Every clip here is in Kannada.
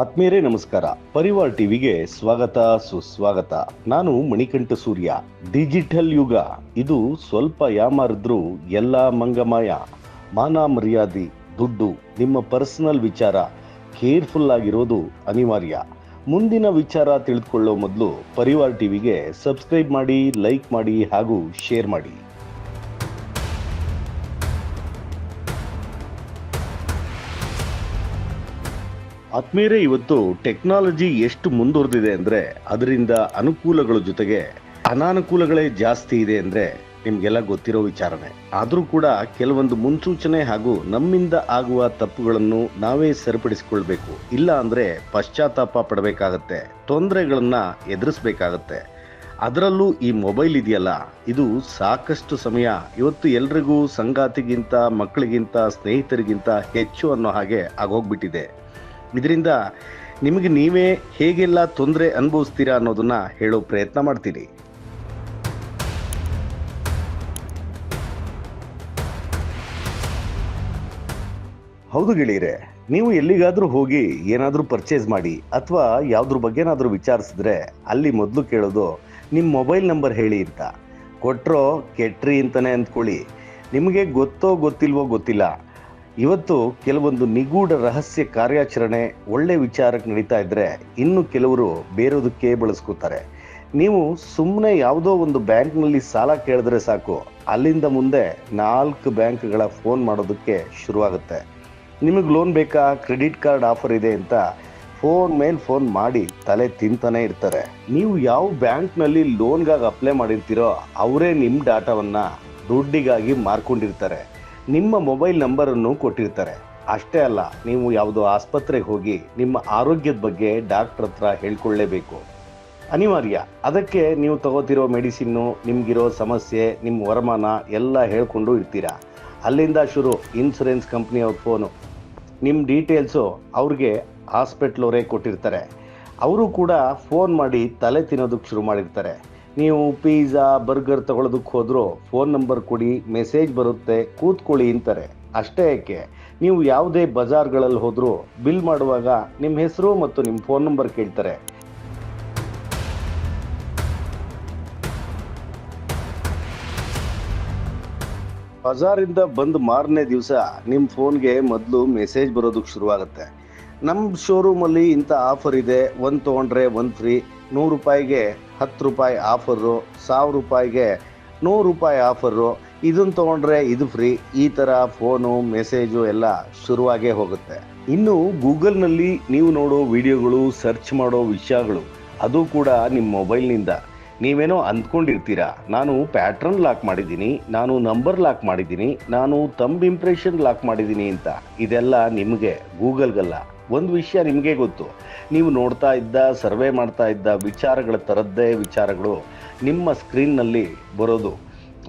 ಆತ್ಮೀಯರೇ ನಮಸ್ಕಾರ. ಪರಿವಾರ್ ಟಿವಿಗೆ ಸ್ವಾಗತ, ಸುಸ್ವಾಗತ. ನಾನು ಮಣಿಕಂಠ ಸೂರ್ಯ. ಡಿಜಿಟಲ್ ಯುಗ. ಇದು ಸ್ವಲ್ಪ ಯಾಮಾರಿದ್ರು ಎಲ್ಲ ಮಂಗಮಾಯ, ಮಾನ ಮರ್ಯಾದೆ, ದುಡ್ಡು, ನಿಮ್ಮ ಪರ್ಸನಲ್ ವಿಚಾರ, ಕೇರ್ಫುಲ್ ಆಗಿರೋದು ಅನಿವಾರ್ಯ. ಮುಂದಿನ ವಿಚಾರ ತಿಳಿದುಕೊಳ್ಳೋ ಮೊದಲು ಪರಿವಾರ್ ಟಿವಿಗೆ ಸಬ್ಸ್ಕ್ರೈಬ್ ಮಾಡಿ, ಲೈಕ್ ಮಾಡಿ ಹಾಗೂ ಶೇರ್ ಮಾಡಿ. ಆತ್ಮೀಯರೇ, ಇವತ್ತು ಟೆಕ್ನಾಲಜಿ ಎಷ್ಟು ಮುಂದುವರೆದಿದೆ ಅಂದರೆ ಅದರಿಂದ ಅನುಕೂಲಗಳ ಜೊತೆಗೆ ಅನಾನುಕೂಲಗಳೇ ಜಾಸ್ತಿ ಇದೆ ಅಂದರೆ ನಿಮಗೆಲ್ಲ ಗೊತ್ತಿರೋ ವಿಚಾರನೆ. ಆದರೂ ಕೂಡ ಕೆಲವೊಂದು ಮುನ್ಸೂಚನೆ ಹಾಗೂ ನಮ್ಮಿಂದ ಆಗುವ ತಪ್ಪುಗಳನ್ನು ನಾವೇ ಸರಿಪಡಿಸಿಕೊಳ್ಬೇಕು. ಇಲ್ಲ ಅಂದರೆ ಪಶ್ಚಾತ್ತಾಪ ಪಡಬೇಕಾಗತ್ತೆ, ತೊಂದರೆಗಳನ್ನು ಎದುರಿಸಬೇಕಾಗತ್ತೆ. ಅದರಲ್ಲೂ ಈ ಮೊಬೈಲ್ ಇದೆಯಲ್ಲ, ಇದು ಸಾಕಷ್ಟು ಸಮಯ ಇವತ್ತು ಎಲ್ರಿಗೂ ಸಂಗಾತಿಗಿಂತ, ಮಕ್ಕಳಿಗಿಂತ, ಸ್ನೇಹಿತರಿಗಿಂತ ಹೆಚ್ಚು ಅನ್ನೋ ಹಾಗೆ ಆಗೋಗ್ಬಿಟ್ಟಿದೆ. ಇದರಿಂದ ನಿಮಗೆ ನೀವೇ ಹೇಗೆಲ್ಲ ತೊಂದರೆ ಅನುಭವಿಸ್ತೀರಾ ಅನ್ನೋದನ್ನ ಹೇಳೋ ಪ್ರಯತ್ನ ಮಾಡ್ತೀನಿ ಹೌದು ಗೆಳೆಯರೆ, ನೀವು ಎಲ್ಲಿಗಾದರೂ ಹೋಗಿ ಏನಾದ್ರೂ ಪರ್ಚೇಸ್ ಮಾಡಿ ಅಥವಾ ಯಾವ್ದ್ರ ಬಗ್ಗೆನಾದ್ರೂ ವಿಚಾರಿಸಿದ್ರೆ ಅಲ್ಲಿ ಮೊದಲು ಕೇಳೋದು ನಿಮ್ಮ ಮೊಬೈಲ್ ನಂಬರ್ ಹೇಳಿ ಅಂತ. ಕೊಟ್ರೋ ಕೆಟ್ರಿ ಅಂತಲೇ ಅಂದ್ಕೊಳ್ಳಿ. ನಿಮಗೆ ಗೊತ್ತೋ ಗೊತ್ತಿಲ್ವೋ ಗೊತ್ತಿಲ್ಲ. ಇವತ್ತು ಕೆಲವೊಂದು ನಿಗೂಢ ರಹಸ್ಯ ಕಾರ್ಯಾಚರಣೆ ಒಳ್ಳೆ ವಿಚಾರಕ್ಕೆ ನಡೀತಾ ಇದ್ರೆ ಇನ್ನು ಕೆಲವರು ಬೇರೋದಕ್ಕೆ ಬಳಸ್ಕೋತಾರೆ. ನೀವು ಸುಮ್ಮನೆ ಯಾವುದೋ ಒಂದು ಬ್ಯಾಂಕ್ನಲ್ಲಿ ಸಾಲ ಕೇಳಿದ್ರೆ ಸಾಕು, ಅಲ್ಲಿಂದ ಮುಂದೆ ನಾಲ್ಕು ಬ್ಯಾಂಕ್ಗಳ ಫೋನ್ ಮಾಡೋದಕ್ಕೆ ಶುರುವಾಗುತ್ತೆ. ನಿಮಗೆ ಲೋನ್ ಬೇಕಾ? ಕ್ರೆಡಿಟ್ ಕಾರ್ಡ್ ಆಫರ್ ಇದೆ ಅಂತ ಫೋನ್ ಮೇಲೆ ಫೋನ್ ಮಾಡಿ ತಲೆ ತಿಂತಾನೆ ಇರ್ತಾರೆ. ನೀವು ಯಾವ ಬ್ಯಾಂಕ್ನಲ್ಲಿ ಲೋನ್ಗಾಗಿ ಅಪ್ಲೈ ಮಾಡಿರ್ತೀರೋ ಅವರೇ ನಿಮ್ಮ ಡಾಟಾವನ್ನು ದುಡ್ಡಿಗಾಗಿ ಮಾರ್ಕೊಂಡಿರ್ತಾರೆ. ನಿಮ್ಮ ಮೊಬೈಲ್ ನಂಬರನ್ನು ಕೊಟ್ಟಿರ್ತಾರೆ. ಅಷ್ಟೇ ಅಲ್ಲ, ನೀವು ಯಾವುದೋ ಆಸ್ಪತ್ರೆಗೆ ಹೋಗಿ ನಿಮ್ಮ ಆರೋಗ್ಯದ ಬಗ್ಗೆ ಡಾಕ್ಟ್ರ್ ಹತ್ರ ಹೇಳ್ಕೊಳ್ಳೇಬೇಕು. ಅನಿವಾರ್ಯ. ಅದಕ್ಕೆ ನೀವು ತಗೋತಿರೋ ಮೆಡಿಸಿನ್ನು, ನಿಮಗಿರೋ ಸಮಸ್ಯೆ, ನಿಮ್ಮ ವರಮಾನ ಎಲ್ಲ ಹೇಳ್ಕೊಂಡು ಇರ್ತೀರಾ? ಅಲ್ಲಿಂದ ಶುರು ಇನ್ಸೂರೆನ್ಸ್ ಕಂಪ್ನಿಯವ್ರ ಫೋನು. ನಿಮ್ಮ ಡೀಟೇಲ್ಸು ಅವ್ರಿಗೆ ಹಾಸ್ಪಿಟ್ಲವರೇ ಕೊಟ್ಟಿರ್ತಾರೆ. ಅವರು ಕೂಡ ಫೋನ್ ಮಾಡಿ ತಲೆ ತಿನ್ನೋದಕ್ಕೆ ಶುರು ಮಾಡಿರ್ತಾರೆ. ನೀವು ಪಿಜ್ಜಾ ಬರ್ಗರ್ ತಗೊಳ್ಳೋದಕ್ಕೆ ಹೋದರೂ ಫೋನ್ ನಂಬರ್ ಕೊಡಿ ಮೆಸೇಜ್ ಬರುತ್ತೆ, ಕೂತ್ಕೊಳ್ಳಿ ಅಂತಾರೆ. ಅಷ್ಟೇ ಯಾಕೆ? ನೀವು ಯಾವುದೇ ಬಜಾರ್ಗಳಲ್ಲಿ ಹೋದರೂ ಬಿಲ್ ಮಾಡುವಾಗ ನಿಮ್ಮ ಹೆಸರು ಮತ್ತು ನಿಮ್ಮ ಫೋನ್ ನಂಬರ್ ಕೇಳ್ತಾರೆ. ಬಜಾರಿಂದ ಬಂದು ಮಾರನೇ ದಿವಸ ನಿಮ್ಮ ಫೋನ್ಗೆ ಮೊದಲು ಮೆಸೇಜ್ ಬರೋದಕ್ಕೆ ಶುರುವಾಗುತ್ತೆ. ನಮ್ಮ ಶೋರೂಮಲ್ಲಿ ಇಂಥ ಆಫರ್ ಇದೆ, ಒಂದು ತೊಗೊಂಡ್ರೆ ಒಂದು ಫ್ರೀ ನೂರು ರೂಪಾಯಿಗೆ ಹತ್ತು ರೂಪಾಯಿ ಆಫರು, ಸಾವಿರ ರೂಪಾಯಿಗೆ ನೂರು ರೂಪಾಯಿ ಆಫರು. ಇದನ್ನು ತೊಗೊಂಡ್ರೆ ಇದು ಫ್ರೀ. ಈ ಥರ ಫೋನು, ಮೆಸೇಜು ಎಲ್ಲ ಶುರುವಾಗೇ ಹೋಗುತ್ತೆ. ಇನ್ನು ಗೂಗಲ್ನಲ್ಲಿ ನೀವು ನೋಡೋ ವಿಡಿಯೋಗಳು, ಸರ್ಚ್ ಮಾಡೋ ವಿಷಯಗಳು, ಅದು ಕೂಡ ನಿಮ್ಮ ಮೊಬೈಲ್ನಿಂದ. ನೀವೇನೋ ಅಂದ್ಕೊಂಡಿರ್ತೀರಾ? ನಾನು ಪ್ಯಾಟ್ರನ್ ಲಾಕ್ ಮಾಡಿದ್ದೀನಿ, ನಾನು ನಂಬರ್ ಲಾಕ್ ಮಾಡಿದ್ದೀನಿ, ನಾನು ತಂಬ್ ಇಂಪ್ರೆಷನ್ ಲಾಕ್ ಮಾಡಿದ್ದೀನಿ ಅಂತ. ಇದೆಲ್ಲ ನಿಮಗೆ ಗೂಗಲ್ಗಲ್ಲ. ಒಂದು ವಿಷಯ ನಿಮಗೆ ಗೊತ್ತು. ನೀವು ನೋಡ್ತಾ ಇದ್ದ, ಸರ್ವೆ ಮಾಡ್ತಾ ಇದ್ದ ವಿಚಾರಗಳ ಥರದ್ದೇ ವಿಚಾರಗಳು ನಿಮ್ಮ ಸ್ಕ್ರೀನ್ನಲ್ಲಿ ಬರೋದು.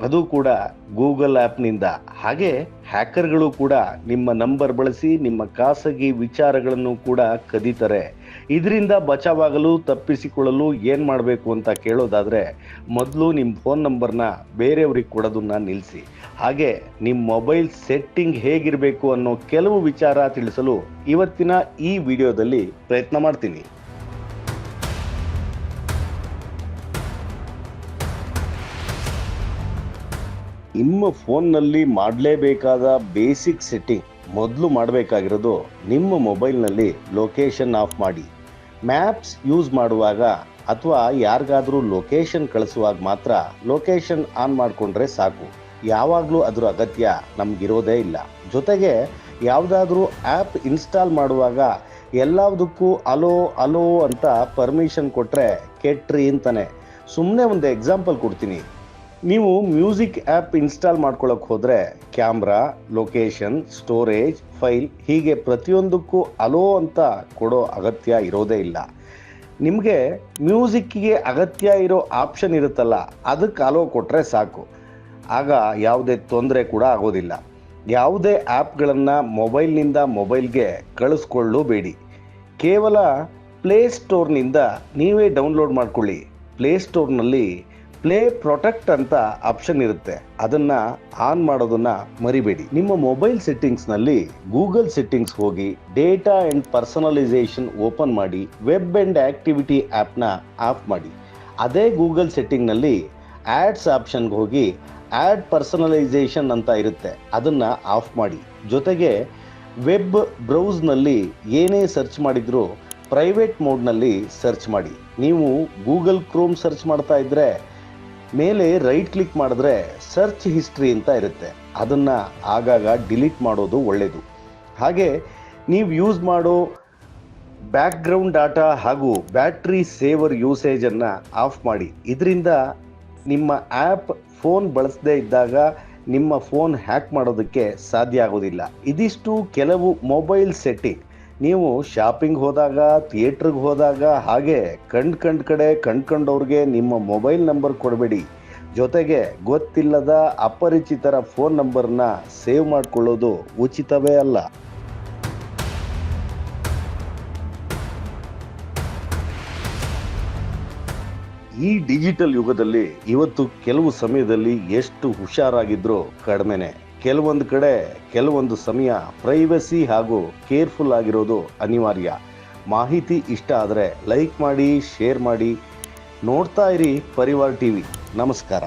ಅದು ಕೂಡ ಗೂಗಲ್ ಆ್ಯಪ್ನಿಂದ. ಹಾಗೆ ಹ್ಯಾಕರ್ಗಳು ಕೂಡ ನಿಮ್ಮ ನಂಬರ್ ಬಳಸಿ ನಿಮ್ಮ ಖಾಸಗಿ ವಿಚಾರಗಳನ್ನು ಕೂಡ ಕದೀತಾರೆ. ಇದರಿಂದ ಬಚಾವಾಗಲು, ತಪ್ಪಿಸಿಕೊಳ್ಳಲು ಏನು ಮಾಡಬೇಕು ಅಂತ ಕೇಳೋದಾದರೆ, ಮೊದಲು ನಿಮ್ಮ ಫೋನ್ ನಂಬರ್ನ ಬೇರೆಯವ್ರಿಗೆ ಕೊಡೋದನ್ನ ನಿಲ್ಲಿಸಿ ಹಾಗೆ ನಿಮ್ಮ ಮೊಬೈಲ್ ಸೆಟ್ಟಿಂಗ್ ಹೇಗಿರಬೇಕು ಅನ್ನೋ ಕೆಲವು ವಿಚಾರ ತಿಳಿಸಲು ಇವತ್ತಿನ ಈ ವಿಡಿಯೋದಲ್ಲಿ ಪ್ರಯತ್ನ ಮಾಡ್ತೀನಿ. ನಿಮ್ಮ ಫೋನ್ನಲ್ಲಿ ಮಾಡಲೇಬೇಕಾದ ಬೇಸಿಕ್ ಸೆಟ್ಟಿಂಗ್ ಮೊದಲು ಮಾಡಬೇಕಾಗಿರೋದು ನಿಮ್ಮ ಮೊಬೈಲ್ನಲ್ಲಿ ಲೊಕೇಶನ್ ಆಫ್ ಮಾಡಿ. ಮ್ಯಾಪ್ಸ್ ಯೂಸ್ ಮಾಡುವಾಗ ಅಥವಾ ಯಾರಿಗಾದರೂ ಲೊಕೇಶನ್ ಕಳಿಸುವಾಗ ಮಾತ್ರ ಲೊಕೇಶನ್ ಆನ್ ಮಾಡಿಕೊಂಡ್ರೆ ಸಾಕು. ಯಾವಾಗಲೂ ಅದರ ಅಗತ್ಯ ನಮಗಿರೋದೇ ಇಲ್ಲ. ಜೊತೆಗೆ ಯಾವುದಾದ್ರೂ ಆ್ಯಪ್ ಇನ್ಸ್ಟಾಲ್ ಮಾಡುವಾಗ ಎಲ್ಲದಕ್ಕೂ ಅಲೋ ಅಲೋ ಅಂತ ಪರ್ಮಿಷನ್ ಕೊಟ್ಟರೆ ಕೆಟ್ರಿ ಅಂತಾನೆ. ಸುಮ್ಮನೆ ಒಂದು ಎಕ್ಸಾಂಪಲ್ ಕೊಡ್ತೀನಿ. ನೀವು ಮ್ಯೂಸಿಕ್ ಆ್ಯಪ್ ಇನ್ಸ್ಟಾಲ್ ಮಾಡ್ಕೊಳ್ಳೋಕೆ ಹೋದರೆ ಕ್ಯಾಮ್ರಾ, ಲೊಕೇಶನ್, ಸ್ಟೋರೇಜ್, ಫೈಲ್ ಹೀಗೆ ಪ್ರತಿಯೊಂದಕ್ಕೂ ಅಲೋ ಅಂತ ಕೊಡೋ ಅಗತ್ಯ ಇರೋದೇ ಇಲ್ಲ. ನಿಮಗೆ ಮ್ಯೂಸಿಕ್ಕಿಗೆ ಅಗತ್ಯ ಇರೋ ಆಪ್ಷನ್ ಇರುತ್ತಲ್ಲ, ಅದಕ್ಕೆ ಅಲೋ ಕೊಟ್ಟರೆ ಸಾಕು. ಆಗ ಯಾವುದೇ ತೊಂದರೆ ಕೂಡ ಆಗೋದಿಲ್ಲ. ಯಾವುದೇ ಆ್ಯಪ್ಗಳನ್ನು ಮೊಬೈಲ್ನಿಂದ ಮೊಬೈಲ್ಗೆ ಕಳಿಸ್ಕೊಳ್ಳಬೇಡಿ. ಕೇವಲ ಪ್ಲೇಸ್ಟೋರ್ನಿಂದ ನೀವೇ ಡೌನ್ಲೋಡ್ ಮಾಡ್ಕೊಳ್ಳಿ. ಪ್ಲೇಸ್ಟೋರ್ನಲ್ಲಿ ಪ್ಲೇ ಪ್ರೊಟೆಕ್ಟ್ ಅಂತ ಆಪ್ಷನ್ ಇರುತ್ತೆ. ಅದನ್ನ ಆನ್ ಮಾಡೋದನ್ನ ಮರಿಬೇಡಿ. ನಿಮ್ಮ ಮೊಬೈಲ್ ಸೆಟ್ಟಿಂಗ್ಸ್ನಲ್ಲಿ ಗೂಗಲ್ ಸೆಟ್ಟಿಂಗ್ಸ್ ಹೋಗಿ ಡೇಟಾ ಅಂಡ್ ಪರ್ಸನಲೈಸೇಷನ್ ಓಪನ್ ಮಾಡಿ, ವೆಬ್ ಅಂಡ್ ಆಕ್ಟಿವಿಟಿ ಆಪ್ನ ಆಫ್ ಮಾಡಿ. ಅದೇ ಗೂಗಲ್ ಸೆಟ್ಟಿಂಗ್ನಲ್ಲಿ ಆಡ್ಸ್ ಆಪ್ಷನ್ಗೆ ಹೋಗಿ ಆಡ್ ಪರ್ಸನಲೈಸೇಷನ್ ಅಂತ ಇರುತ್ತೆ. ಅದನ್ನ ಆಫ್ ಮಾಡಿ. ಜೊತೆಗೆ ವೆಬ್ ಬ್ರೌಸ್ನಲ್ಲಿ ಏನೇ ಸರ್ಚ್ ಮಾಡಿದ್ರು ಪ್ರೈವೇಟ್ ಮೋಡ್ನಲ್ಲಿ ಸರ್ಚ್ ಮಾಡಿ. ನೀವು ಗೂಗಲ್ ಕ್ರೋಮ್ ಸರ್ಚ್ ಮಾಡ್ತಾ ಇದ್ರೆ ಮೇಲೆ ರೈಟ್ ಕ್ಲಿಕ್ ಮಾಡಿದ್ರೆ ಸರ್ಚ್ ಹಿಸ್ಟ್ರಿ ಅಂತ ಇರುತ್ತೆ. ಅದನ್ನ ಆಗಾಗ ಡಿಲೀಟ್ ಮಾಡೋದು ಒಳ್ಳೆಯದು ಹಾಗೆ ನೀವು ಯೂಸ್ ಮಾಡೋ ಬ್ಯಾಕ್ಗ್ರೌಂಡ್ ಡಾಟಾ ಹಾಗೂ ಬ್ಯಾಟ್ರಿ ಸೇವರ್ ಯೂಸೇಜನ್ನು ಆಫ್ ಮಾಡಿ. ಇದರಿಂದ ನಿಮ್ಮ ಆ್ಯಪ್ ಫೋನ್ ಬಳಸದೇ ಇದ್ದಾಗ ನಿಮ್ಮ ಫೋನ್ ಹ್ಯಾಕ್ ಮಾಡೋದಕ್ಕೆ ಸಾಧ್ಯ ಆಗೋದಿಲ್ಲ. ಇದಿಷ್ಟು ಕೆಲವು ಮೊಬೈಲ್ ಸೆಟ್ಟಿಂಗ್ ನೀವು ಶಾಪಿಂಗ್ ಹೋದಾಗ ಥಿಯೇಟ್ರಿಗೆ ಹೋದಾಗ ಹಾಗೆ ಕಂಡ್ ಕಂಡ್ ಕಡೆ ಕಂಡ್ಕೊಂಡವ್ರಿಗೆ ನಿಮ್ಮ ಮೊಬೈಲ್ ನಂಬರ್ ಕೊಡಬೇಡಿ. ಜೊತೆಗೆ ಗೊತ್ತಿಲ್ಲದ ಅಪರಿಚಿತರ ಫೋನ್ ನಂಬರ್ನ ಸೇವ್ ಮಾಡಿಕೊಳ್ಳೋದು ಉಚಿತವೇ ಅಲ್ಲ. ಈ ಡಿಜಿಟಲ್ ಯುಗದಲ್ಲಿ ಇವತ್ತು ಕೆಲವು ಸಮಯದಲ್ಲಿ ಎಷ್ಟು ಹುಷಾರಾಗಿದ್ರೂ ಕಡಿಮೆನೆ. ಕೆಲವೊಂದು ಕಡೆ ಕೆಲವೊಂದು ಸಮಯ ಪ್ರೈವಸಿ ಹಾಗೂ ಕೇರ್ಫುಲ್ ಆಗಿರೋದು ಅನಿವಾರ್ಯ. ಮಾಹಿತಿ ಇಷ್ಟ ಆದರೆ ಲೈಕ್ ಮಾಡಿ ಶೇರ್ ಮಾಡಿ. ನೋಡ್ತಾ ಇರಿ ಪರಿವಾರ್ ಟಿವಿ. ನಮಸ್ಕಾರ.